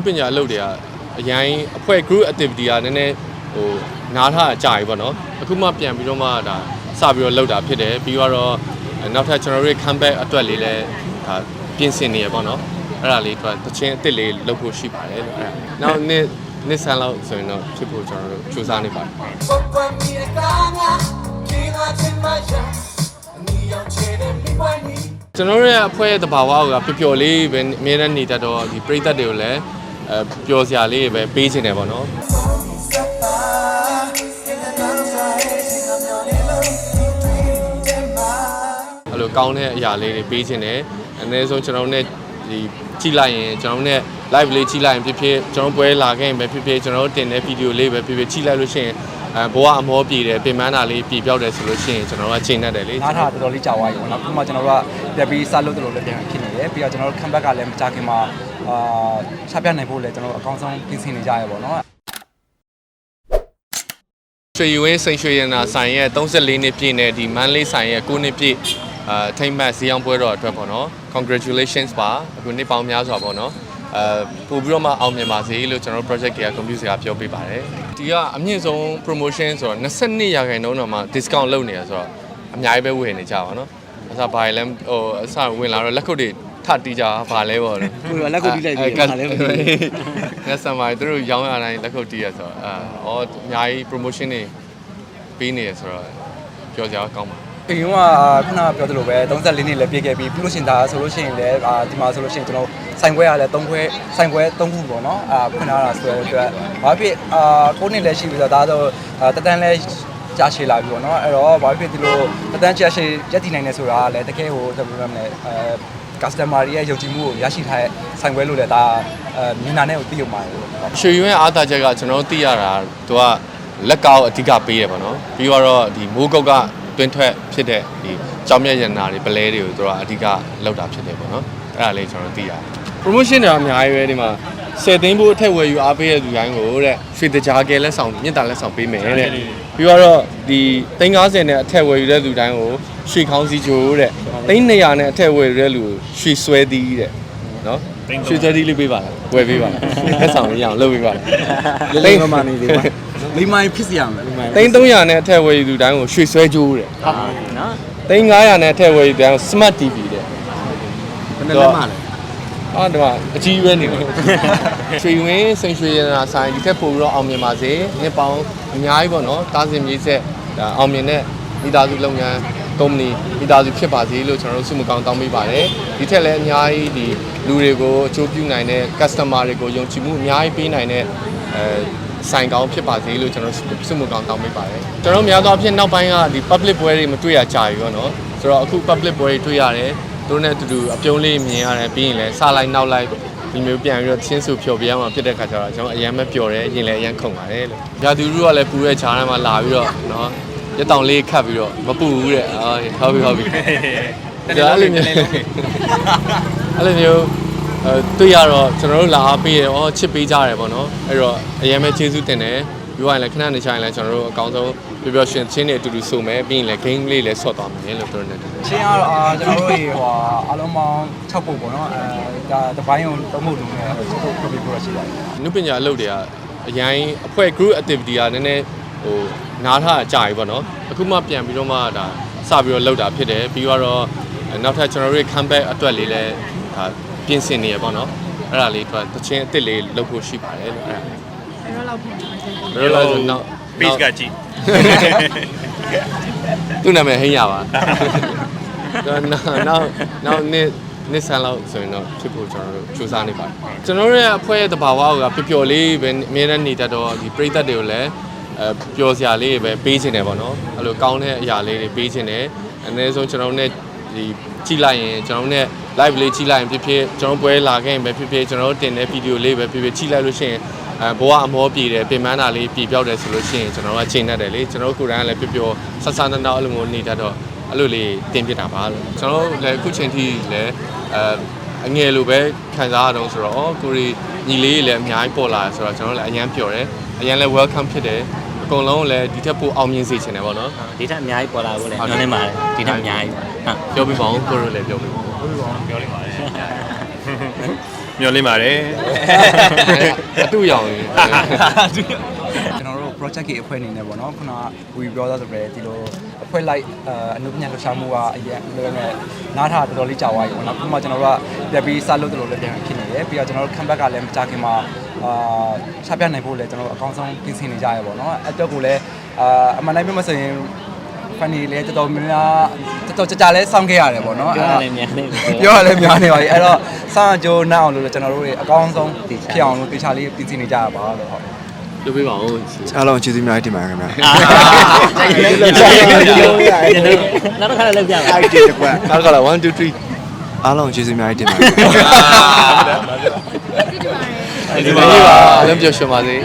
နုပညာအလုပ်တွေကအရင်အဖွဲ့ group activity ကနည်းနည်းဟိုနားထားတာကြာပြီပေါ့နော်အခုမှပြန်ပြီးတော့မှဒါစပြီးတော့လုပ်တာဖြစ်တယ်ပြီးတော့နောက်ထပ်ကျွန်တော်တို့ comeback အတွက်လေးလည်းဒါပြင်ဆင်နေရပေါ့နော်အဲ့ဒါလေးတော့တချင်းအစ်စ်လေးလုပ်ဖို့ရှိပါတယ်လို့အဲ့ဒါနောက်နေ့နေ့ဆန်းလောက်ဆိုရင်တော့ဖြစ်ဖို့ကျွန်တော်တို့စူးစမ်းနေပါတယ် Poco a mi caña, queda en maya, ni aunque de mi guayni. ကျွန်တော်တို့ရဲ့အဖွဲ့ရဲ့တဘာဝကပျော်ပျော်လေးပဲအမြဲတမ်းနေတတ်တော့ဒီပြိသက်တွေကိုလည်းအဲ ပျော်စရာလေးပဲပေးခြင်းတယ်ပေါ့နော်အဲ့လိုကောင်းတဲ့အရာလေးတွေပေးခြင်းတယ်အနည်းဆုံးကျွန်တော်တို့ ਨੇ ဒီကြည့်လိုက်ရင်ကျွန်တော်တို့ ਨੇ live လေးကြည့်လိုက်ရင်ဖြစ်ဖြစ်ကျွန်တော်ပွဲလာခဲ့ရင်ပဲဖြစ်ဖြစ်ကျွန်တော်တို့တင်တဲ့ဗီဒီယိုလေးပဲဖြစ်ဖြစ်ကြည့်လိုက်လို့ရှိရင်အဲဘဝအမောပြေတယ်ပြင်ပန်းတာလေးပြေပြောက်တယ်ဆိုလို့ရှိရင်ကျွန်တော်တို့ကချိန်တတ်တယ်လေနားထားတော်တော်လေးကြာသွားပြီပေါ့နော်အခုမှကျွန်တော်တို့ကပြပြီးစလုပ်တယ်လို့လည်းပြန်ဖြစ်နေတယ်ပြီးတော့ကျွန်တော်တို့ comeback ကလည်းမကြခင်မှာ အာချပြနိုင်ဖို့လည်းကျွန်တော်တို့အကောင်းဆုံးပြင်ဆင်နေကြရပေါ့နော်ရွှေရွေးစိန်ရွှေရနာဆိုင်ရဲ့34နှစ်ပြည့်နဲ့ဒီမန်းလေးဆိုင်ရဲ့9နှစ်ပြည့်အာထိမ့်မှတ်ဇီအောင်ပွဲတော်အတွက်ပေါ့နော် congratulations ပါအခုနှစ်ပေါင်းများစွာပေါ့နော်အဲပို့ပြီးတော့မှအောင်မြင်ပါစေလို့ကျွန်တော်တို့ project က computer ကပြောပေးပါတယ်ဒီကအမြင့်ဆုံး promotion ဆိုတော့22ရာခိုင်နှုန်းတော့မှ discount လုပ်နေရဆိုတော့အများကြီးပဲဝယ်နေကြပါတော့အစားဘာလဲဟိုအစားဝင်လာတော့လက်ခုပ်တွေ ထတီးကြဘာလဲပေါ့နော်ဟိုလက်ကုပ်တီးလိုက်ပြီးကဘာလဲမသိငါစမိုင်းသူတို့ရောင်းရတိုင်းလက်ခုပ်တီးရဆိုတော့အာအော်အများကြီး promotion တွေပေးနေရဆိုတော့ပြောကြကောင်းပါအိမ်ကခုနကပြောသလိုပဲ34နှစ်လည်းပြည့်ခဲ့ပြီးပြီးလို့ရှိရင်ဒါဆိုလို့ရှိရင်လည်းအာဒီမှာဆိုလို့ရှိရင်ကျွန်တော်ဆိုင်ခွဲရလည်း3ခွဲဆိုင်ခွဲ3ခုပေါ့နော်အာဖွင့်ထားတာဆိုတော့အတွက်ဘာဖြစ်အာ9နှစ်လည်းရှိပြီဆိုတော့ဒါဆိုအာတက်တန်းလည်းကြာရှည်လာပြီပေါ့နော်အဲ့တော့ဘာဖြစ်ဒီလိုတက်တန်းကြာရှည်ရက်တည်နိုင်နေဆိုတာကလည်းတကယ်ဟိုဘယ်လိုလဲမလဲအဲ customer ရဲ့ယုံကြည်မှုကိုရရှိထားတဲ့ဆိုင်ခွဲလို့လည်းဒါအဲမြင်တာနဲ့ကိုသိရမှာလေရွှေရွင်းအားသာချက်ကကျွန်တော်တို့သိရတာသူကလက်ကောက်အဓိကပေးရပါတော့ပြီးတော့ဒီမိုးကုတ်ကတွင်းထွက်ဖြစ်တဲ့ဒီကြောင်မြတ်ရနာတွေပလဲတွေကိုသူကအဓိကလောက်တာဖြစ်တယ်ပေါ့နော်အဲ့ဒါလေးကျွန်တော်တို့သိရတယ် promotion တွေအများကြီးပဲဒီမှာ 10သိန်းဖို့အထက်ဝယ်ယူအားပေးတဲ့လူတိုင်းကိုတဲ့ရွှေတကြားကဲလက်ဆောင်မြင့်တာလက်ဆောင်ပေးမယ်တဲ့ပြီးတော့ဒီသိန်း90နဲ့အထက်ဝယ်ယူတဲ့လူတိုင်းကိုရွှေခေါင်းစည်းကြိုးတဲ့သိန်း200နဲ့အထက်ဝယ်ယူတဲ့လူကိုရွှေဆွဲသီးတဲ့နော်ရွှေဆွဲသီးလေးပေးပါလားဝယ်ပေးပါလားလက်ဆောင်လေးရအောင်လုပ်ပေးပါလားလေးလေးမမနေသေးပါလိမိုင်းဖြစ်စီရမယ်လိမိုင်းသိန်း300နဲ့အထက်ဝယ်ယူသူတိုင်းကိုရွှေဆွဲကြိုးတဲ့ဟာနော်သိန်း900နဲ့အထက်ဝယ်ယူသူတိုင်းကို smart TV တဲ့ဘယ်နဲ့လဲမလဲ အာဒီမှာအကြီးပဲနေတယ်ရွှေဝင်းစိန်ရွှေရနာဆိုင်ဒီထက်ပိုပြီးတော့အောင်မြင်ပါစေနှစ်ပေါင်းအများကြီးပေါ့နော်တားစင်မြေးဆက်ဒါအောင်မြင်တဲ့မိသားစုလုပ်ငန်းကုမ္ပဏီမိသားစုဖြစ်ပါစေလို့ကျွန်တော်တို့ဆုမကောင်းတောင်းပေးပါတယ်ဒီထက်လည်းအများကြီးဒီလူတွေကိုအကျိုးပြုနိုင်တဲ့ customer တွေကိုယုံကြည်မှုအများကြီးပေးနိုင်တဲ့အဲဆိုင်ကောင်းဖြစ်ပါစေလို့ကျွန်တော်ဆုမကောင်းတောင်းပေးပါတယ်ကျွန်တော်များသောအားဖြင့်နောက်ပိုင်းကဒီ public ပွဲတွေမတွေ့ရကြဘူးပေါ့နော်ဆိုတော့အခု public ပွဲတွေတွေ့ရတယ်သူ တို့နဲ့အတူတူအပြုံးလေးမြင်ရတယ်ပြီးရင်လည်းစလိုက်နောက်လိုက်ဒီမျိုးပြန်ပြီးတော့ချင်းစုဖြော်ပြရမှာဖြစ်တဲ့ခါကျတော့ကျွန်တော်အရန်ပဲပျော်တယ်ရင်လည်းအရန်ခုန်ပါတယ်လို့ရာသူတို့ကလည်းပူတဲ့ခြားထဲမှာလာပြီးတော့နော်ရက်တောင်လေးခတ်ပြီးတော့မပူဘူးတဲ့အာဟုတ်ပြီဟုတ်ပြီဒါအဲ့လိုမျိုးအဲ့လိုမျိုးအဲတွေ့ရတော့ကျွန်တော်တို့လာအားပေးရဩချစ်ပေးကြရတယ်ပေါ့နော်အဲ့တော့အရင်ပဲကျေးဇူးတင်တယ်ပြီးသွားရင်လည်းခဏနေချိုင်လည်းကျွန်တော်တို့အကောင်းဆုံး ပျော်ပျော်ရွှင်ချင်းတွေအတူတူဆိုမယ်ပြီးရင်လည်း game လေးလည်းဆော့သွားမယ်လို့ပြောနေတယ်ချင်းကတော့အာကျွန်တော်တို့ဟိုအားလုံးပေါင်း6ပုတ်ပေါ့နော်အဲဒါတပိုင်းုံသုံးပုတ်လုံးနဲ့6ပုတ်ပြပြီးပြောရရှိပါတယ်နုပညာအလုပ်တွေကအရင်အဖွဲ့ group activity ကနည်းနည်းဟိုနားထားတာကြာပြီပေါ့နော်အခုမှပြန်ပြီးတော့မှဒါစပြီးတော့လုပ်တာဖြစ်တယ်ပြီးတော့နောက်ထပ်ကျွန်တော်တို့ comeback အတွက်လေးလည်းဒါပြင်ဆင်နေရပေါ့နော်အဲ့ဒါလေးတော့တချင်းအစ်စ်လေးလုပ်ဖို့ရှိပါတယ်လို့အဲ့ဒါဘယ်တော့လောက်ဖြစ်မှာလဲဘယ်လိုလဲဆို တော့ base ကကြည့်သူ့နာမည်ဟင်းရပါတော့နောက်နောက်နောက်နေ့နေ့ဆန်းလောက်ဆိုရင်တော့ဖြစ်ဖို့ကျွန်တော်တို့စူးစမ်းနေပါတယ်ကျွန်တော်တို့ရဲ့အဖွဲ့ရဲ့တဘာဝကပျော်ပျော်လေးပဲအများနဲ့နေတတ်တော့ဒီပြိသက်တွေကိုလည်းအဲပျော်စရာလေးတွေပဲပေးခြင်းတယ်ပေါ့နော်အဲ့လိုကောင်းတဲ့အရာလေးတွေပေးခြင်းတယ်အနည်းဆုံးကျွန်တော်တို့ ਨੇ ဒီကြည့်လိုက်ရင်ကျွန်တော်တို့ ਨੇ live လေးကြည့်လိုက်ရင်ဖြစ်ဖြစ်ကျွန်တော်ပွဲလာခဲ့ရင်ပဲဖြစ်ဖြစ်ကျွန်တော်တို့တင်တဲ့ဗီဒီယိုလေးပဲဖြစ်ဖြစ်ကြည့်လိုက်လို့ရှိရင် အဲဘဝအမောပြေတယ်ပြင်ပန်းတာလေးပြေပြောက်တယ်ဆိုလို့ရှိရင်ကျွန်တော်တို့ကချိန်တတ်တယ်လေကျွန်တော်တို့ကိုယ်တိုင်ကလည်းပျော်ပျော်ဆဆနနောက်အဲ့လိုမျိုးနေတတ်တော့အဲ့လိုလေးတင်ပြတာပါလို့ကျွန်တော်တို့လည်းအခုချိန်ထိလည်းအဲအငယ်လိုပဲခံစားရတော့ဆိုတော့အော်ကိုရီညီလေးတွေလည်းအများကြီးပေါ်လာတယ်ဆိုတော့ကျွန်တော်တို့လည်းအရန်ပျော်တယ်အရန်လည်း welcome ဖြစ်တယ်အကုန်လုံးလည်းဒီထက်ပိုအောင်မြင်စေချင်တယ်ပေါ့နော်ဒီထက်အများကြီးပေါ်လာဖို့လည်းဟုတ်ညွှတယ်န်နေပါတယ်ဒီထက်အများကြီးဟုတ်ပြောပြပါဦးကိုရိုလည်းပြောပြပါဦးပြောလိုက်ပါတယ် မျှော်လင့်ပါတယ်အတူရောင်ရင်ကျွန်တော်တို့ project ကြီးအဖွဲ့အနေနဲ့ပေါ့နော်ခုနကဝီပြောသားဆိုပဲဒီလိုအဖွဲ့လိုက်အအနုပညာလှူရှာမှုကအရင်လိုနဲ့နားထားတော်တော်လေးကြာသွားပြီပေါ့နော်ခုမှကျွန်တော်တို့ကပြန်ပြီးစလုပ်တယ်လို့လည်းပြန်ဖြစ်နေတယ်ပြီးတော့ကျွန်တော်တို့ comeback ကလည်းမကြခင်မှာအာချပြနိုင်ဖို့လည်းကျွန်တော်တို့အကောင်းဆုံးပြင်ဆင်နေကြရပေါ့နော်အဲ့တော့ကိုလည်းအာအမှန်တိုင်းပြောမဆိုရင် funny လည်းတော်တော်များများတော်တော်ကြာကြာလဲစောင့်ခဲ့ရတယ်ပေါ့နော်ပြောရလည်းများနေပြီပြောရလဲများနေပါပြီအဲ့တော့စမ်းကြိုးနောက်အောင်လို့ကျွန်တော်တို့တွေအကောင်းဆုံးဖြစ်အောင်လို့တေချာလေးပြင်ဆင်နေကြရပါလို့ဟုတ်လုပ်ပေးပါဦးအားလုံးကျေးဇူးများတင်ပါတယ်ခင်ဗျာအာနောက်တစ်ခါလည်းလောက်ပြပါအိုက်တေတကွာနောက်ကလာ1 2 3အားလုံးကျေးဇူးများတင်ပါတယ်ဒီမှာအလုံးပြောရှင်ပါစေ